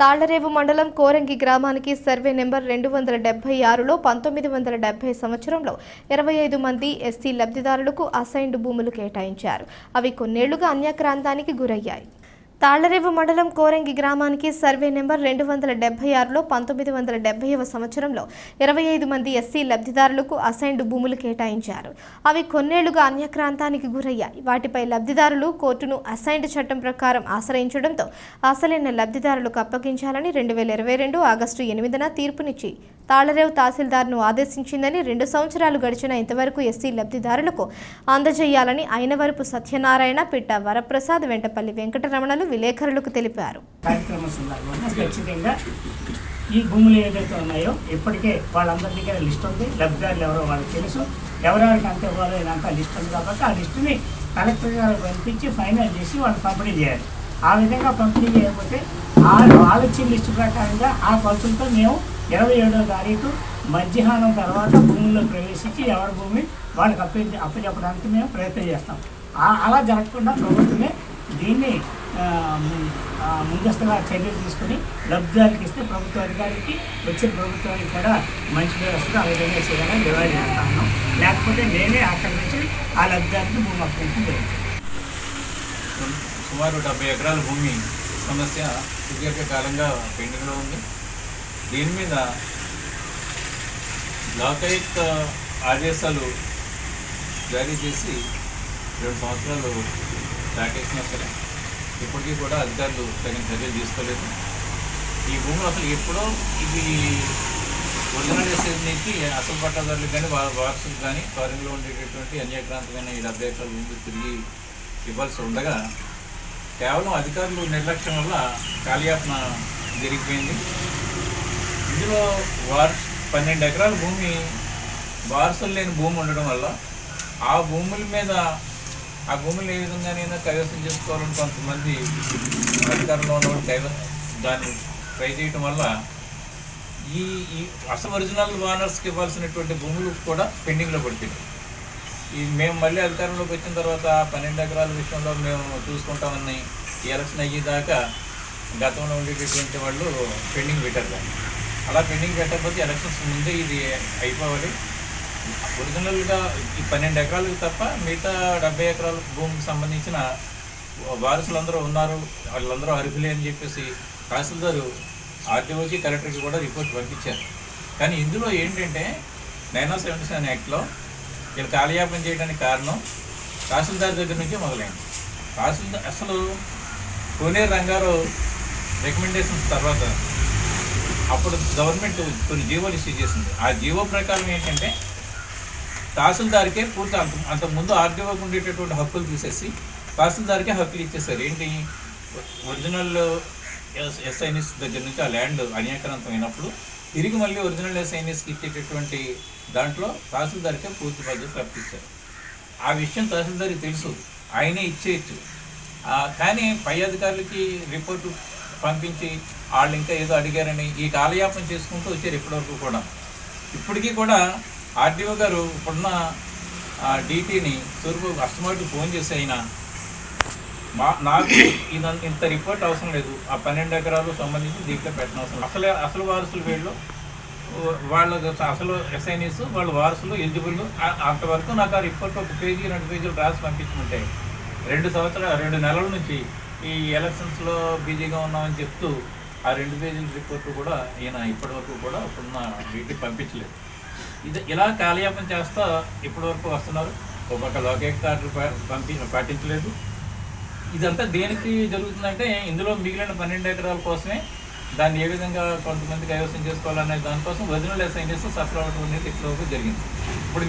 తాళ్ళరేవు మండలం కోరంగి గ్రామానికి survey number రెండు వందల డెబ్బై ఆరులో పంతొమ్మిది వందల డెబ్బై సంవత్సరంలో ఇరవై ఐదు మంది ఎస్సీ లబ్ధిదారులకు అసైన్డ్ భూములు కేటాయించారు. అవి కొన్నేళ్ళుగా అన్యాక్రాంతానికి గురయ్యాయి. తాళ్ళరేవు మండలం కోరంగి గ్రామానికి సర్వే నెంబర్ రెండు వందల డెబ్బై ఆరులో పంతొమ్మిది వందల డెబ్బైవ సంవత్సరంలో ఇరవై ఐదు మంది ఎస్సీ లబ్ధిదారులకు అసైన్డ్ భూములు కేటాయించారు. అవి కొన్నేళ్ళుగా అన్యక్రాంతానికి గురయ్యాయి. వాటిపై లబ్ధిదారులు కోర్టును అసైన్డ్ చట్టం ప్రకారం ఆశ్రయించడంతో అసలైన లబ్ధిదారులకు అప్పగించాలని రెండు వేల ఇరవై రెండు ఆగస్టు ఎనిమిదిన తీర్పునిచ్చి తాళరేవు తహసీల్దార్ను ఆదేశించిందని రెండు సంవత్సరాలు గడిచిన ఇంతవరకు ఎస్సీ లబ్ధిదారులకు అందజేయాలని అయినవరపు సత్యనారాయణ పిట్ట వరప్రసాద్ వెంటపల్లి వెంకటరమణలు విలేకరులకు తెలిపారు. కార్యక్రమ సందర్భంగా ఖచ్చితంగా ఈ భూములు ఏదైతే ఉన్నాయో ఇప్పటికే వాళ్ళందరి దగ్గర లిస్ట్ ఉంది. లబ్ధిదారులు ఎవరో వాళ్ళకి తెలుసు. ఎవరెవరికి అంత ఇవ్వాలో ఇదంతా లిస్ట్ ఉంది కాబట్టి ఆ లిస్టుని కలెక్టర్ గారు పంపించి ఫైనల్ చేసి వాళ్ళు పంపిణీ చేయాలి. ఆ విధంగా పంపిణీ చేయకపోతే ఆ వాళ్ళు లిస్టు ప్రకారంగా ఆ ఖర్చులతో మేము ఇరవై ఏడో తారీఖు మధ్యాహ్నం తర్వాత భూముల్లో ప్రవేశించి ఎవరి భూమి వాళ్ళకి అప్ప అప్పచెప్పడానికి మేము ప్రయత్నం చేస్తాం. అలా జరగకుండా ప్రభుత్వమే దీన్ని ముందస్తుగా చర్యలు తీసుకుని లబ్ధిదారులకు ఇస్తే ప్రభుత్వ అధికారికి వచ్చిన ప్రభుత్వానికి కూడా మంచి పేరు వస్తుంది ఆ విధంగా చేయాలని డివైడ్ చేస్తా ఉన్నాం. లేకపోతే నేనే అక్కడి నుంచి ఆ లబ్ధిదారులకు భూమి అప్పగించడం జరుగుతుంది సుమారు డెబ్బై ఎకరాల భూమి సమస్య సుదీర్ఘకాలంగా పెండింగ్లో ఉంది. దీని మీద లోకాయుక్త ఆదేశాలు జారీ చేసి రెండు సంవత్సరాలు దాటేసినా సరే ఇప్పటికీ కూడా అధికారులు తగిన చర్యలు తీసుకోలేదు. ఈ భూములు అసలు ఎప్పుడో ఇవి ఒరిజినల్ ఎస్టేట్ నుంచి అసలు పట్టాదారులకు కానీ వాళ్ళ వారసులకు కానీ ఫారెన్లో ఉండేటటువంటి అన్యాక్రాంతమైన ఈ డెబ్బై ఎకరాల భూములు తిరిగి ఇవ్వాల్సి ఉండగా కేవలం అధికారులు నిర్లక్ష్యం వల్ల కాలయాపన జరిగిపోయింది. ఇందులో వార్ పన్నెండు ఎకరాల భూమి వారసులు లేని భూమి ఉండడం వల్ల ఆ భూముల మీద ఆ భూములు ఏ విధంగానైనా కైవసం చేసుకోవాలని కొంతమంది అధికారంలో ఉన్నవాళ్ళు కైవ దాన్ని ట్రై చేయటం వల్ల ఈ ఈ అసలు ఒరిజినల్ ఓనర్స్కి ఇవ్వాల్సినటువంటి భూములు కూడా పెండింగ్లో పడుతుంది ఈ మేము మళ్ళీ అధికారంలోకి వచ్చిన తర్వాత పన్నెండు ఎకరాల విషయంలో మేము చూసుకుంటామని ఎలక్షన్ అయ్యేదాకా గతంలో ఉండేటటువంటి వాళ్ళు పెండింగ్ పెట్టారు అలా పెండింగ్ పెట్టకపోతే ఎలక్షన్స్ ముందే ఇది అయిపోవాలి. ఒరిజినల్గా ఈ పన్నెండు ఎకరాలకు తప్ప మిగతా డెబ్బై ఎకరాల భూమికి సంబంధించిన వారసులందరూ ఉన్నారు. వాళ్ళందరూ అర్హులే అని చెప్పేసి తహసీల్దారు ఆర్టీఓకి కలెక్టర్కి కూడా రిపోర్ట్ పంపించారు. కానీ ఇందులో ఏంటంటే నైన్ సెవెంటీ సెవెన్ యాక్ట్లో వీళ్ళు కాలయాపన చేయడానికి కారణం తహసీల్దార్ దగ్గర నుంచే మొదలైంది. తహసీల్దార్ అసలు కోనేరు రంగారావు రికమెండేషన్స్ తర్వాత అప్పుడు గవర్నమెంట్ కొన్ని జీవోలు ఇష్యూ చేసింది. ఆ జీవో ప్రకారం ఏంటంటే తహసీల్దార్కే పూర్తి అంత అంతకుముందు ఆర్డీఓకి ఉండేటటువంటి హక్కులు తీసేసి తహసీల్దార్కే హక్కులు ఇచ్చేసారు ఏంటి? ఒరిజినల్ ఎస్ ఎస్ఐనిస్ దగ్గర నుంచి ఆ ల్యాండ్ అన్యాక్రాంతం అయినప్పుడు తిరిగి మళ్ళీ ఒరిజినల్ ఎస్ఐనిస్కి ఇచ్చేటటువంటి దాంట్లో తహసీల్దార్కే పూర్తి బాధ్యత అప్పించారు ఆ విషయం తహసీల్దార్కి తెలుసు. ఆయనే ఇచ్చేయచ్చు. కానీ పై అధికారులకి రిపోర్టు పంపించి వాళ్ళు ఇంకా ఏదో అడిగారని ఈ కాలయాపన చేసుకుంటూ వచ్చారు ఇప్పటివరకు కూడా. ఇప్పటికీ కూడా ఆర్డీఓ గారు ఇప్పుడున్న డీటీని తూర్పు కస్టమర్కి ఫోన్ చేసి అయినా మా నాకు ఇదంత ఇంత రిపోర్ట్ అవసరం లేదు. ఆ పన్నెండు ఎకరాలు సంబంధించి దీంట్లో పెట్టిన అవసరం అసలు అసలు వారసులు వీళ్ళు వాళ్ళ అసలు ఎస్ఐనీస్ వాళ్ళ వారసులు ఎలిజిబుల్ అంతవరకు నాకు ఆ రిపోర్ట్ ఒక పేజీ రెండు పేజీలు రాసి పంపించుకుంటే రెండు సంవత్సరాలు రెండు నెలల నుంచి ఈ ఎలక్షన్స్లో బిజీగా ఉన్నామని చెప్తూ ఆ రెండు పేజీల రిపోర్ట్ కూడా ఈయన ఇప్పటివరకు కూడా ఇప్పుడున్న వీటికి పంపించలేదు. ఇది ఇలా కాలయాపన చేస్తా ఇప్పటివరకు వస్తున్నారు. ఒక పక్క కార్డు పంపి పాటించలేదు. ఇదంతా దేనికి జరుగుతుందంటే ఇందులో మిగిలిన పన్నెండు ఎకరాల కోసమే దాన్ని ఏ విధంగా కొంతమంది కైవసం చేసుకోవాలనే దానికోసం ఒరిజినల్ చేస్తే సఫర్ అవ్వడం అనేది ఇప్పటివరకు జరిగింది. ఇప్పుడు